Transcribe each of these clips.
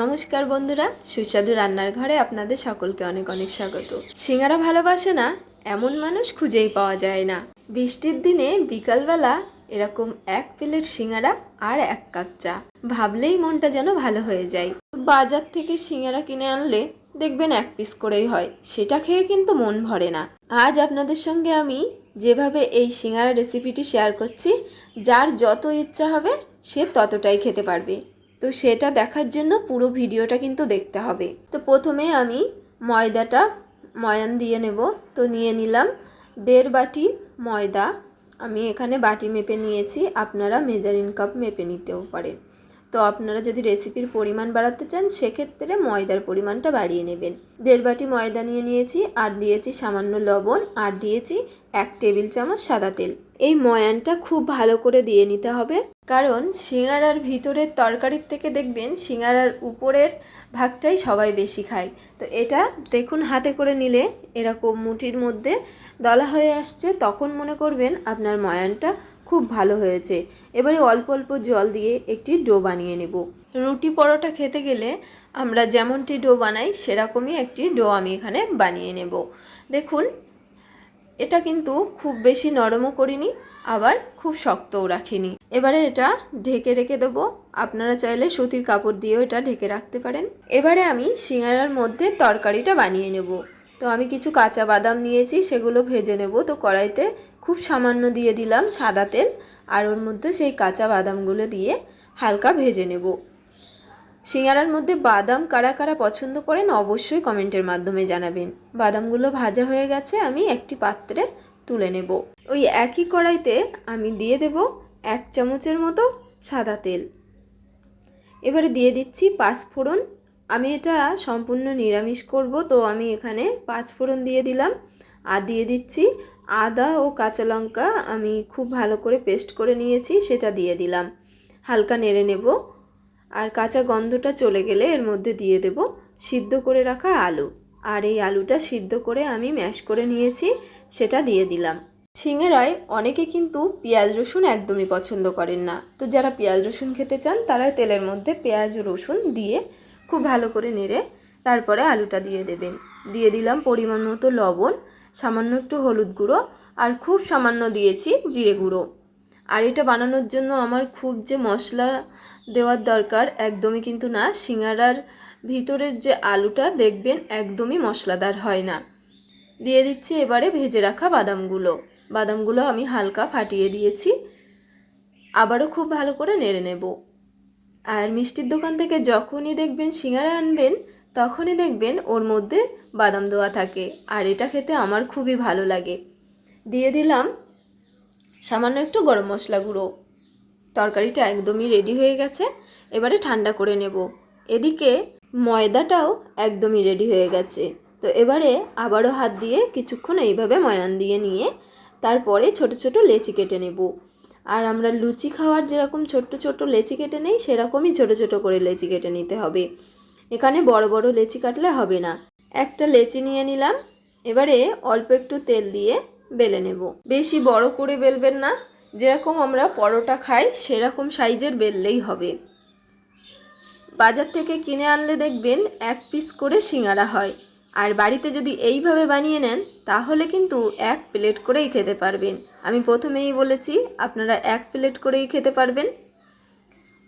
নমস্কার বন্ধুরা, সুস্বাদু রান্নার ঘরে আপনাদের সকলকে অনেক অনেক স্বাগত। সিঙ্গারা ভালোবাসে না, এমন মানুষ খুঁজেই পাওয়া যায় না। বৃষ্টির দিনে বিকালবেলা এরকম এক প্লেট সিঙ্গারা আর এক কাপ চা। ভাবলেই মনটা যেন ভালো হয়ে যায়। বাজার থেকে সিঙ্গারা কিনে আনলে দেখবেন এক পিস করেই হয়, সেটা খেয়ে কিন্তু মন ভরে না। আজ আপনাদের সঙ্গে আমি যেভাবে এই সিঙ্গারা রেসিপিটি শেয়ার করছি, যার যত ইচ্ছা হবে সে ততটাই খেতে পারবে। তো সেটা দেখার জন্য পুরো ভিডিওটা কিন্তু দেখতে হবে। তো প্রথমে আমি ময়দাটা, ময়ান দিয়ে নেব। তো নিয়ে নিলাম দেড় বাটি ময়দা। আমি এখানে বাটি মেপে নিয়েছি, আপনারা মেজারিং কাপ মেপে নিতেও পারেন। তো আপনারা যদি রেসিপির পরিমাণ বাড়াতে চান, সেক্ষেত্রে ময়দার পরিমাণটা বাড়িয়ে নেবেন। দেড় বাটি ময়দা নিয়ে নিয়েছি, আর দিয়েছি সামান্য লবণ, আর দিয়েছি এক টেবিল চামচ সাদা তেল। এই ময়ানটা খুব ভালো করে দিয়ে নিতে হবে। কারণ সিঙ্গারার ভিতরের তরকারির থেকে দেখবেন সিঙ্গারার উপরের ভাগটাই সবাই বেশি খায়। তো এটা দেখুন হাতে করে নিলে এরকম মুঠির মধ্যে দলা হয়ে আসছে। তখন মনে করবেন আপনার ময়ানটা খুব ভালো হয়েছে। এবারে অল্প অল্প জল দিয়ে একটি ডো বানিয়ে নেব। রুটি পরোটা খেতে গেলে আমরা যেমনটি ডো বানাই, সেরকমই একটি ডো আমি এখানে বানিয়ে নেব। দেখুন এটা কিন্তু খুব বেশি নরমও করিনি, আবার খুব শক্তও রাখিনি। এবারে এটা ঢেকে রেখে দেবো। আপনারা চাইলে সুতির কাপড় দিয়েও এটা ঢেকে রাখতে পারেন। এবারে আমি সিঙ্গারার মধ্যে তরকারিটা বানিয়ে নেব। তো আমি কিছু কাঁচা বাদাম নিয়েছি, সেগুলো ভেজে নেব। তো কড়াইতে খুব সামান্য দিয়ে দিলাম সাদা তেল, আর ওর মধ্যে সেই কাঁচা বাদামগুলো দিয়ে হালকা ভেজে নেব। সিঙ্গারার মধ্যে বাদাম কারা কারা পছন্দ করেন অবশ্যই কমেন্টের মাধ্যমে জানাবেন। বাদামগুলো ভাজা হয়ে গেছে, আমি একটি পাত্রে তুলে নেব। ওই একই কড়াইতে আমি দিয়ে দেব এক চামচের মতো সাদা তেল। এবারে দিয়ে দিচ্ছি পাঁচ ফোড়ন। আমি এটা সম্পূর্ণ নিরামিষ করব, তো আমি এখানে পাঁচ ফোড়ন দিয়ে দিলাম। আর দিয়ে দিচ্ছি আদা ও কাঁচা লঙ্কা। আমি খুব ভালো করে পেস্ট করে নিয়েছি, সেটা দিয়ে দিলাম। হালকা নেড়ে নেব। আর কাঁচা গন্ধটা চলে গেলে এর মধ্যে দিয়ে দেব সিদ্ধ করে রাখা আলু। আর এই আলুটা সিদ্ধ করে আমি ম্যাশ করে নিয়েছি, সেটা দিয়ে দিলাম। সিঙ্গারায় অনেকে কিন্তু পেঁয়াজ রসুন একদমই পছন্দ করেন না। তো যারা পেঁয়াজ রসুন খেতে চান, তারা তেলের মধ্যে পেঁয়াজ, রসুন দিয়ে খুব ভালো করে নেড়ে তারপরে আলুটা দিয়ে দেবেন। দিয়ে দিলাম পরিমাণ মতো লবণ, সামান্য একটু হলুদ গুঁড়ো আর খুব সামান্য দিয়েছি জিরে গুঁড়ো। আর এটা বানানোর জন্য আমার খুব যে মশলা দেওয়ার দরকার একদমই কিন্তু না। সিঙ্গারার ভিতরের যে আলুটা দেখবেন একদমই মশলাদার হয় না। দিয়ে দিচ্ছি এবারে ভেজে রাখা বাদামগুলো। বাদামগুলো আমি হালকা ফাটিয়ে দিয়েছি। আবারও খুব ভালো করে নেড়ে নেব। আর মিষ্টির দোকান থেকে যখনই দেখবেন সিঙ্গারা আনবেন, তখনই দেখবেন ওর মধ্যে বাদাম দেওয়া থাকে। আর এটা খেতে আমার খুবই ভালো লাগে। দিয়ে দিলাম সামান্য একটু গরম মশলা গুঁড়ো। তরকারিটা একদমই রেডি হয়ে গেছে, এবারে ঠান্ডা করে নেব। এদিকে ময়দাটাও একদমই রেডি হয়ে গেছে। তো এবারে আবারও হাত দিয়ে কিছুক্ষণ এইভাবে ময়ান দিয়ে নিয়ে তারপরে ছোট ছোট লেচি কেটে নেব। আর আমরা লুচি খাওয়ার যেরকম ছোট্ট ছোট্ট লেচি কেটে নেই, সেরকমই ছোট ছোট করে লেচি কেটে নিতে হবে। এখানে বড় বড় লেচি কাটলে হবে না। একটা লেচি নিয়ে নিলাম, এবারে অল্প একটু তেল দিয়ে বেলে নেব। বেশি বড় করে বেলবেন না যেরকম আমরা পরোটা খাই, সেরকম সাইজের বেললেই হবে। বাজার থেকে কিনে আনলে দেখবেন এক পিস করে সিঙ্গারা হয়। আর বাড়িতে যদি এইভাবে বানিয়ে নেন, তাহলে কিন্তু এক প্লেট করেই খেতে পারবেন। আমি প্রথমেই বলেছি, আপনারা এক প্লেট করেই খেতে পারবেন।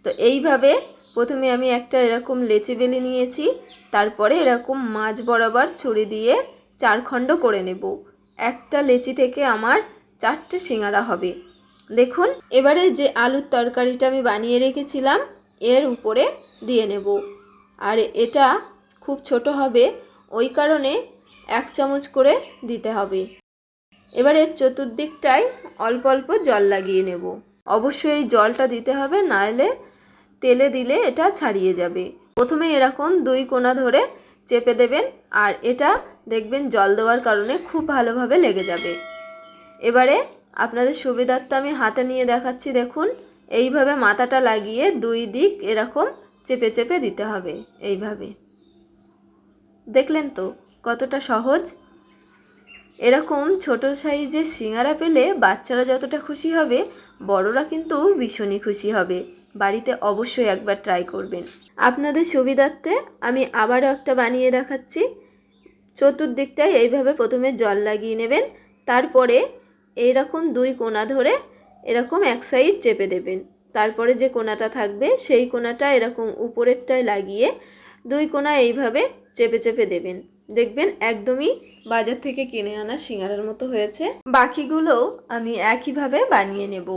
তো এইভাবে প্রথমে আমি একটা এরকম লেচি বেলে নিয়েছি, তারপরে এরকম মাছ বরাবর ছুরি দিয়ে চার খণ্ড করে নেব। একটা লেচি থেকে আমার চারটে সিঙ্গারা হবে। দেখুন, এবারে যে আলুর তরকারিটা আমি বানিয়ে রেখেছিলাম, এর উপরে দিয়ে নেব। আর এটা খুব ছোট হবে, ওই কারণে এক চামচ করে দিতে হবে। এবার চতুর্দিকটায় অল্প অল্প জল লাগিয়ে নেব। অবশ্যই জলটা দিতে হবে নাহলে তেলে দিলে এটা ছাড়িয়ে যাবে। প্রথমে এরকম দুই কোনা ধরে চেপে দেবেন, আর এটা দেখবেন জল দেওয়ার কারণে খুব ভালোভাবে লেগে যাবে। এবারে আপনাদের সুবিধার্থে আমি হাতে নিয়ে দেখাচ্ছি, দেখুন। এইভাবে মাথাটা লাগিয়ে দুই দিক এরকম চেপে চেপে দিতে হবে, এইভাবে। দেখলেন তো কতটা সহজ? এরকম ছোট সাইজের সিঙ্গারা পেলে বাচ্চারা যতটা খুশি হবে, বড়রা কিন্তু ভীষণই খুশি হবে। বাড়িতে অবশ্যই একবার ট্রাই করবেন। আপনাদের সুবিধার্থে আমি আবারও একটা বানিয়ে দেখাচ্ছি। চতুর্দিকটায় এইভাবে প্রথমে জল লাগিয়ে নেবেন, তারপরে এইরকম দুই কোণা ধরে এরকম এক সাইড চেপে দেবেন। তারপরে যে কোনাটা থাকবে, সেই কোণাটা এরকম উপরেরটায় লাগিয়ে দুই কোণা এইভাবে চেপে চেপে দেবেন। দেখবেন একদমই বাজার থেকে কিনে আনা সিঙ্গারার মতো হয়েছে। বাকিগুলোও আমি একইভাবে বানিয়ে নেব।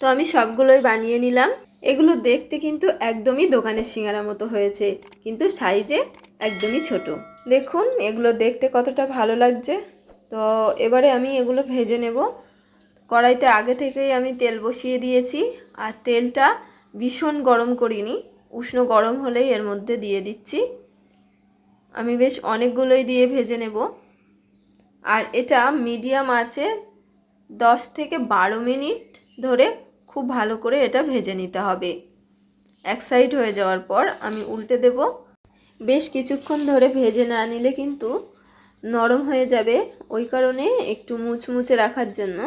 তো আমি সবগুলোই বানিয়ে নিলাম। এগুলো দেখতে কিন্তু একদমই দোকানের সিঙ্গারা মতো হয়েছে, কিন্তু সাইজে একদমই ছোট। দেখুন, এগুলো দেখতে কতটা ভালো লাগছে। তো এবারে আমি এগুলো ভেজে নেব। কড়াইতে আগে থেকেই আমি তেল বসিয়ে দিয়েছি আর তেলটা ভীষণ গরম করিনি, উষ্ণ গরম হলেই এর মধ্যে দিয়ে দিচ্ছি। আমি বেশ অনেকগুলোই দিয়ে ভেজে নেব। আর এটা মিডিয়াম আছে, দশ থেকে বারো মিনিট ধরে খুব ভালো করে এটা ভেজে নিতে হবে। এক সাইড হয়ে যাওয়ার পর আমি উল্টে দেব। বেশ কিছুক্ষণ ধরে ভেজে না নিলে কিন্তু নরম হয়ে যাবে ওই কারণে একটু মুচমুচে রাখার জন্য।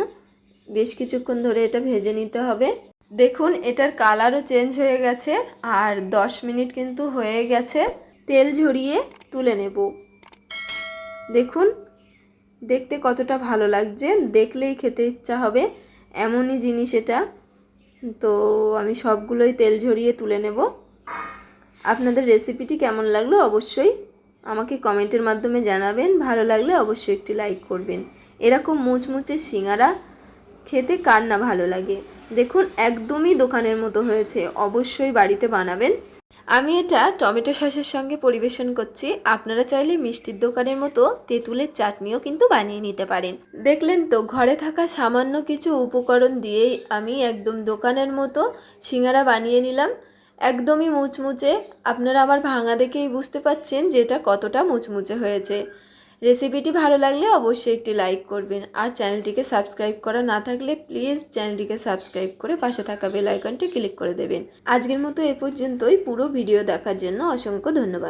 বেশ কিছুক্ষণ ধরে এটা ভেজে নিতে হবে। দেখুন, এটার কালারও চেঞ্জ হয়ে গেছে আর দশ মিনিট কিন্তু হয়ে গেছে। তেল ঝরিয়ে তুলে নেব। দেখুন, দেখতে কতটা ভালো লাগছে। দেখলেই খেতে ইচ্ছা হবে। এমনই জিনিস এটা। তো আমি সবগুলোই তেল ঝরিয়ে তুলে নেব। আপনাদের রেসিপিটি কেমন লাগল? অবশ্যই আমাকে কমেন্টের মাধ্যমে জানাবেন। ভালো লাগলে অবশ্যই একটি লাইক করবেন। এরকম মুচমুচে সিঙ্গারা খেতে কার না ভালো লাগে? দেখুন, একদমই দোকানের মতো হয়েছে। অবশ্যই বাড়িতে বানাবেন। আমি এটা টমেটো সসের সঙ্গে পরিবেশন করছি। আপনারা চাইলে মিষ্টির দোকানের মতো তেঁতুলের চাটনিও কিন্তু বানিয়ে নিতে পারেন। দেখলেন তো, ঘরে থাকা সামান্য কিছু উপকরণ দিয়েই আমি একদম দোকানের মতো সিঙ্গারা বানিয়ে নিলাম। একদমই মুচমুচে। আপনারা আমার ভাঙা দেখেই বুঝতে পাচ্ছেন যে এটা কতটা মুচমুচে হয়েছে। রেসিপিটি ভালো লাগলে অবশ্যই একটি লাইক করবেন। আর চ্যানেলটিকে সাবস্ক্রাইব করা না থাকলে প্লিজ চ্যানেলটিকে সাবস্ক্রাইব করে পাশে থাকা বেল আইকনটি ক্লিক করে দেবেন। আজকের মতো এ পর্যন্তই। পুরো ভিডিও দেখার জন্য অসংখ্য ধন্যবাদ।